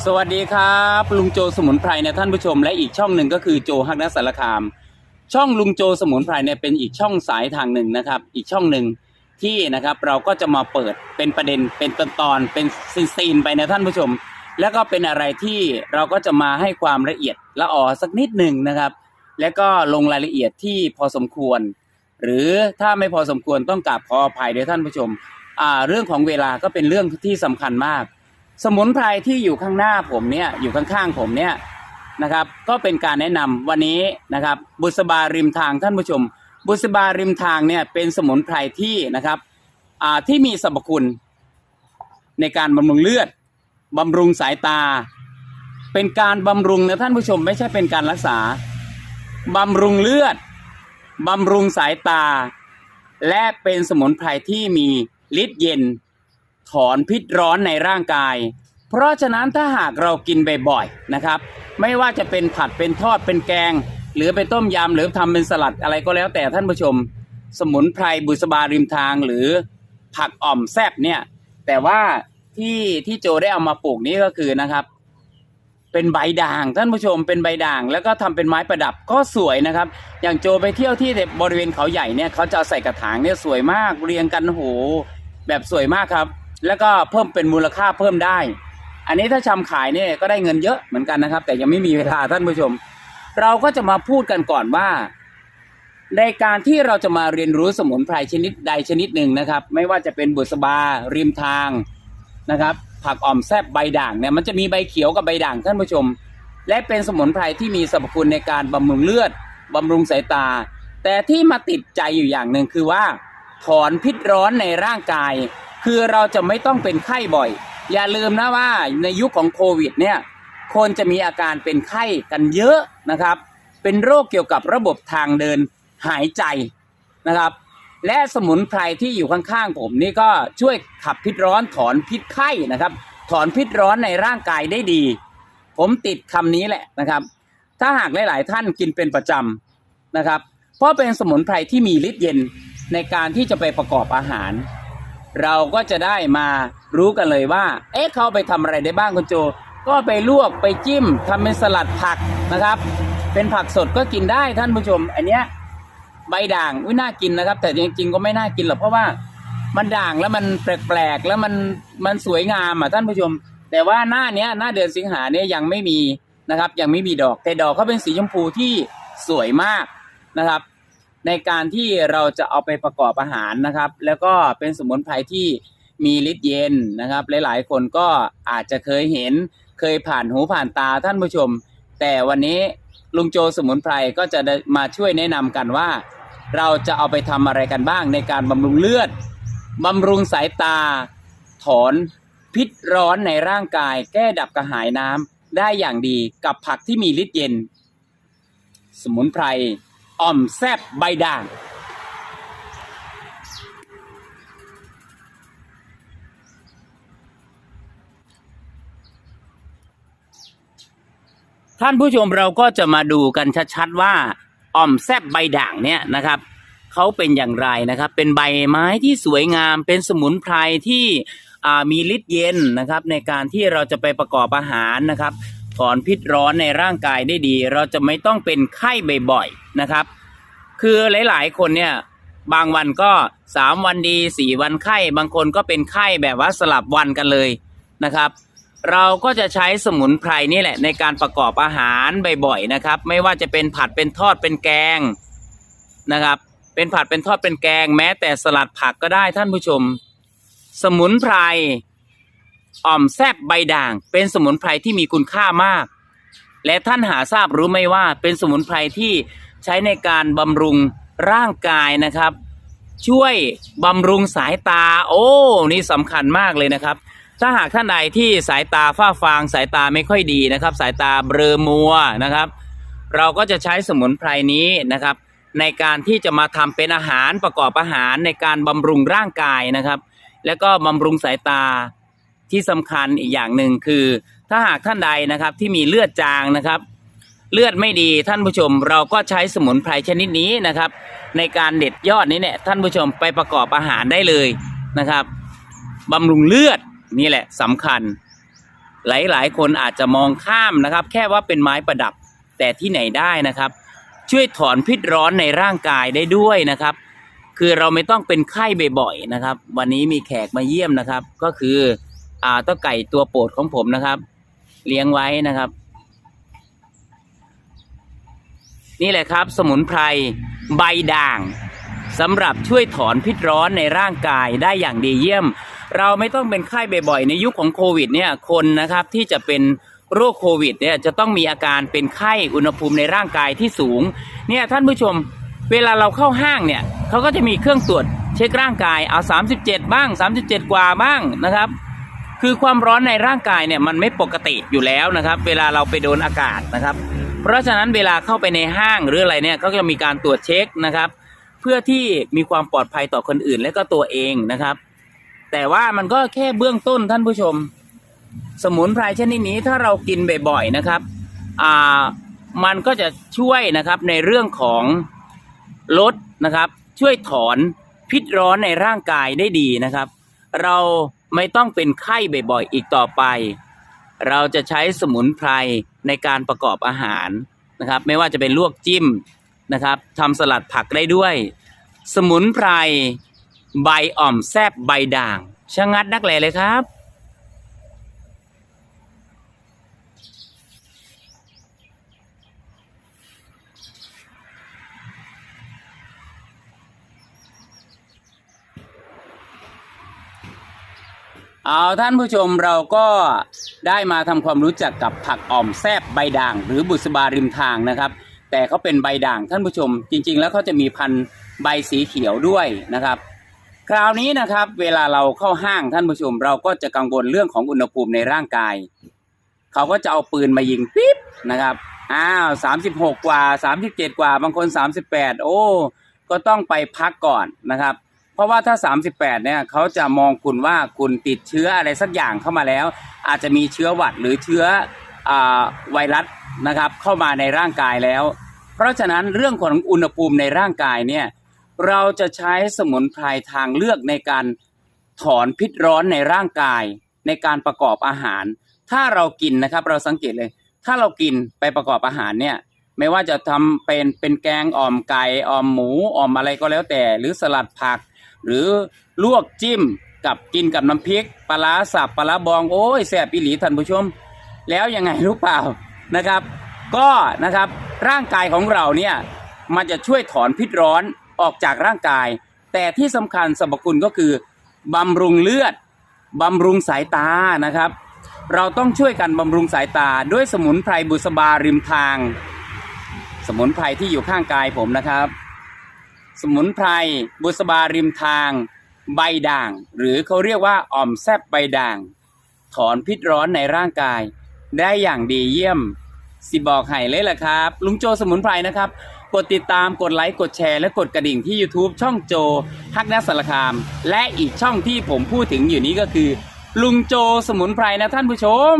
สวัสดีครับ ลุงโจสมุนไพรนะท่านผู้ชม และอีกช่องหนึ่งก็คือโจฮักนัสสารคาม ช่องลุงโจสมุนไพรเนี่ยเป็นอีกช่องสายทางหนึ่งนะครับ อีกช่องหนึ่งที่นะครับเราก็จะมาเปิดเป็นประเด็นเป็นตอนตอนเป็นซีนๆไปนะท่านผู้ชม แล้วก็เป็นอะไรที่เราก็จะมาให้ความละเอียดละออสักนิดหนึ่งนะครับ แล้วก็ลงรายละเอียดที่พอสมควร หรือถ้าไม่พอสมควรต้องกราบขออภัยด้วยท่านผู้ชมอ่าเรื่องของเวลาก็เป็นเรื่องที่สำคัญมาก สมุนไพรที่อยู่ข้างหน้าผมเนี่ยอยู่ข้างๆผมเนี่ยนะครับ ก็เป็นการแนะนำวันนี้นะครับ บุษบาริมทางท่านผู้ชม บุษบาริมทางเนี่ยเป็นสมุนไพรที่นะครับอ่าที่มีสรรพคุณในการบำรุงเลือดบำรุงสายตา เป็นการบำรุงนะท่านผู้ชม ไม่ใช่เป็นการรักษาบำรุงเลือดบำรุงสายตา และเป็นสมุนไพรที่มีฤทธิ์เย็น ถอนพิษร้อนในร่างกาย เพราะฉะนั้นถ้าหากเรากินบ่อยๆนะครับ ไม่ว่าจะเป็นผัดเป็นทอดเป็นแกง หรือเป็นต้มยำหรือทำเป็นสลัดอะไรก็แล้วแต่ท่านผู้ชม สมุนไพรบุษบาริมทางหรือผักอ่อมแซบเนี่ย แต่ว่าที่ที่โจได้เอามาปลูกนี่ก็คือนะครับเป็นใบด่างท่านผู้ชมเป็นใบด่าง แล้วก็ทำเป็นไม้ประดับก็สวยนะครับ อย่างโจไปเที่ยวที่บริเวณเขาใหญ่เนี่ยเขาจะใส่กระถางเนี่ยสวยมากเรียงกันโหแบบสวยมากครับ แล้วก็เพิ่มเป็นมูลค่าเพิ่มได้ อันนี้ถ้าชำขายเนี่ยก็ได้เงินเยอะเหมือนกันนะครับ แต่ยังไม่มีเวลาท่านผู้ชม เราก็จะมาพูดกันก่อนว่า ในการที่เราจะมาเรียนรู้สมุนไพรชนิดใดชนิดหนึ่งนะครับ ไม่ว่าจะเป็นบุษบา ริมทางนะครับ ผักอ่อมแซบใบด่างเนี่ยมันจะมีใบเขียวกับใบด่างท่านผู้ชม และเป็นสมุนไพรที่มีสรรพคุณในการบำรุงเลือดบำรุงสายตา แต่ที่มาติดใจอยู่อย่างหนึ่งคือว่าถอนพิษร้อนในร่างกาย คือเราจะไม่ต้องเป็นไข้บ่อย อย่าลืมนะว่าในยุคของโควิดเนี่ยคนจะมีอาการเป็นไข้กันเยอะนะครับ เป็นโรคเกี่ยวกับระบบทางเดินหายใจนะครับ และสมุนไพรที่อยู่ข้างๆผมนี่ก็ช่วยขับพิษร้อนถอนพิษไข้นะครับ ถอนพิษร้อนในร่างกายได้ดี ผมติดคำนี้แหละนะครับ ถ้าหากหลายๆท่านกินเป็นประจำนะครับ เพราะเป็นสมุนไพรที่มีฤทธิ์เย็นในการที่จะไปประกอบอาหาร เราก็จะได้มารู้กันเลยว่า เอ๊ะเขาไปทำอะไรได้บ้างคุณโจ ก็ไปลวกไปจิ้มทำเป็นสลัดผักนะครับ เป็นผักสดก็กินได้ท่านผู้ชม อันเนี้ยใบด่างวิน่ากินนะครับ แต่จริงๆก็ไม่น่ากินหรอกเพราะว่ามันด่างแล้วมันแปลกๆแล้วมันมันสวยงามอะท่านผู้ชม แต่ว่าหน้าเนี้ยหน้าเดือนสิงหาเนี่ยยังไม่มีนะครับ ยังไม่มีดอกแต่ดอกเขาเป็นสีชมพูที่สวยมากนะครับ ในการที่เราจะเอาไปประกอบอาหารนะครับ แล้วก็เป็นสมุนไพรที่มีฤทธิ์เย็นนะครับ หลายๆ คนก็อาจจะเคยเห็นเคยผ่านหูผ่านตาท่านผู้ชม แต่วันนี้ลุงโจสมุนไพรก็จะมาช่วยแนะนำกันว่า เราจะเอาไปทำอะไรกันบ้างในการบำรุงเลือดบำรุงสายตา ถอนพิษร้อนในร่างกาย แก้ดับกระหายน้ำได้อย่างดีกับผักที่มีฤทธิ์เย็น สมุนไพร อ่อมแซบใบด่าง ท่านผู้ชมเราก็จะมาดูกันชัดๆว่าอ่อมแซบใบด่างเนี่ยนะครับเขาเป็นอย่างไรนะครับ เป็นใบไม้ที่สวยงาม เป็นสมุนไพรที่มีฤทธิ์เย็นนะครับ ในการที่เราจะไปประกอบอาหารนะครับ อนพิษร้อนในร่างกายได้ดี เราจะไม่ต้องเป็นไข้บ่อยๆนะครับ คือหลายๆคนเนี่ยบางวันก็สามวันดีสี่วันไข้ บางคนก็เป็นไข้แบบว่าสลับวันกันเลยนะครับ เราก็จะใช้สมุนไพรนี่แหละในการประกอบอาหารบ่อยๆนะครับ ไม่ว่าจะเป็นผัดเป็นทอดเป็นแกงนะครับ เป็นผัดเป็นทอดเป็นแกง แม้แต่สลัดผักก็ได้ท่านผู้ชม สมุนไพร อ่อมแซบใบด่าง เป็นสมุนไพรที่มีคุณค่ามาก และท่านหาทราบรู้ไหมว่าเป็นสมุนไพรที่ใช้ในการบำรุงร่างกายนะครับ ช่วยบำรุงสายตา โอ้นี่สำคัญมากเลยนะครับ ถ้าหากท่านใดที่สายตาฝ้าฟางสายตาไม่ค่อยดีนะครับ สายตาเบลอมัวนะครับ เราก็จะใช้สมุนไพรนี้นะครับ ในการที่จะมาทำเป็นอาหารประกอบอาหารในการบำรุงร่างกายนะครับ แล้วก็บำรุงสายตา ที่สำคัญอีกอย่างหนึ่งคือ ถ้าหากท่านใดนะครับที่มีเลือดจางนะครับ เลือดไม่ดีท่านผู้ชม เราก็ใช้สมุนไพรชนิดนี้นะครับ ในการเด็ดยอดนี้เนี่ยท่านผู้ชมไปประกอบอาหารได้เลยนะครับบำรุงเลือดนี่แหละสำคัญ หลายๆ คนอาจจะมองข้ามนะครับ แค่ว่าเป็นไม้ประดับแต่ที่ไหนได้นะครับ ช่วยถอนพิษร้อนในร่างกายได้ด้วยนะครับ คือเราไม่ต้องเป็นไข้บ่อยๆนะครับ วันนี้มีแขกมาเยี่ยมนะครับ ก็คือ อ่าเต้าไก่ตัวโปรดของผมนะครับ เลี้ยงไว้นะครับ นี่แหละครับ สมุนไพรใบด่างสำหรับช่วยถอนพิษร้อนในร่างกายได้อย่างดีเยี่ยม เราไม่ต้องเป็นไข้บ่อยๆ ในยุคของโควิดเนี่ยคนนะครับที่จะเป็นโรคโควิดเนี่ยจะต้องมีอาการเป็นไข้อุณหภูมิในร่างกายที่สูงเนี่ยท่านผู้ชมเวลาเราเข้าห้างเนี่ยเขาก็จะมีเครื่องตรวจเช็คร่างกายเอา 37 บ้าง 37 กว่าบ้างนะครับ คือความร้อนในร่างกายเนี่ยมันไม่ปกติอยู่แล้วนะครับ เวลาเราไปโดนอากาศนะครับ เพราะฉะนั้นเวลาเข้าไปในห้างหรืออะไรเนี่ยก็จะมีการตรวจเช็คนะครับ เพื่อที่มีความปลอดภัยต่อคนอื่นและก็ตัวเองนะครับ แต่ว่ามันก็แค่เบื้องต้นท่านผู้ชม สมุนไพรชนิดนี้ถ้าเรากินบ่อยๆนะครับอ่ามันก็จะช่วยนะครับในเรื่องของลดนะครับ ช่วยถอนพิษร้อนในร่างกายได้ดีนะครับ เรา ไม่ต้องเป็นไข้บ่อยๆอีกต่อไป เราจะใช้สมุนไพรในการประกอบอาหารนะครับ ไม่ว่าจะเป็นลวกจิ้มนะครับทำสลัดผักได้ด้วย สมุนไพรใบอ่อมแซบใบด่างชะงัดนักแหลเลยครับ เอาท่านผู้ชมเราก็ได้มาทำความรู้จักกับผักอ่อมแซบใบด่าง หรือบุษบาริมทางนะครับ แต่เขาเป็นใบด่างท่านผู้ชม จริง ๆ แล้วเขาจะมีพันธุ์ใบสีเขียวด้วยนะครับ คราวนี้นะครับ เวลาเราเข้าห้างท่านผู้ชม เราก็จะกังวลเรื่องของอุณหภูมิในร่างกาย เขาก็จะเอาปืนมายิงปิ๊บนะครับอ้าวสามสิบหกกว่าสามสิบเจ็ดกว่าบางคนสามสิบแปดโอ้ ก็ต้องไปพักก่อนนะครับ เพราะว่าถ้า 38 เนี่ยเขาจะมองคุณว่าคุณติดเชื้ออะไรสักอย่างเข้ามาแล้ว อาจจะมีเชื้อหวัดหรือเชื้ออไวรัสนะครับ เข้ามาในร่างกายแล้ว เพราะฉะนั้นเรื่องของอุณหภูมิในร่างกายเนี่ยเราจะใช้สมุนไพรทางเลือกในการถอนพิษร้อนในร่างกาย ในการประกอบอาหาร ถ้าเรากินนะครับเราสังเกตเลย ถ้าเรากินไปประกอบอาหารเนี่ยไม่ว่าจะทำเป็นเป็นแกงอ่อมไก่อ่อมหมูอ่อมอะไรก็แล้วแต่ หรือสลัดผัก หรือลวกจิ้มกับกินกับน้ำพริกปลาสับปลาบองโอ้ยแซ่บอีหลีท่านผู้ชม แล้วยังไงรู้เปล่านะครับ ก็นะครับร่างกายของเราเนี่ยมันจะช่วยถอนพิษร้อนออกจากร่างกาย แต่ที่สำคัญสรรพคุณก็คือบำรุงเลือดบำรุงสายตานะครับ เราต้องช่วยกันบำรุงสายตาด้วยสมุนไพรบุษบาริมทาง สมุนไพรที่อยู่ข้างกายผมนะครับ สมุนไพร บุษบาริมทาง ใบด่าง หรือเขาเรียกว่าอ่อมแซบใบด่าง ถอนพิษร้อนในร่างกาย ได้อย่างดีเยี่ยม สิบอกให้เลยแหละครับ ลุงโจสมุนไพรนะครับ กดติดตามกดไลค์กดแชร์และกดกระดิ่งที่ YouTube ช่องโจฮักนัสสารคาม และอีกช่องที่ผมพูดถึงอยู่นี้ก็คือ ลุงโจสมุนไพรนะท่านผู้ชม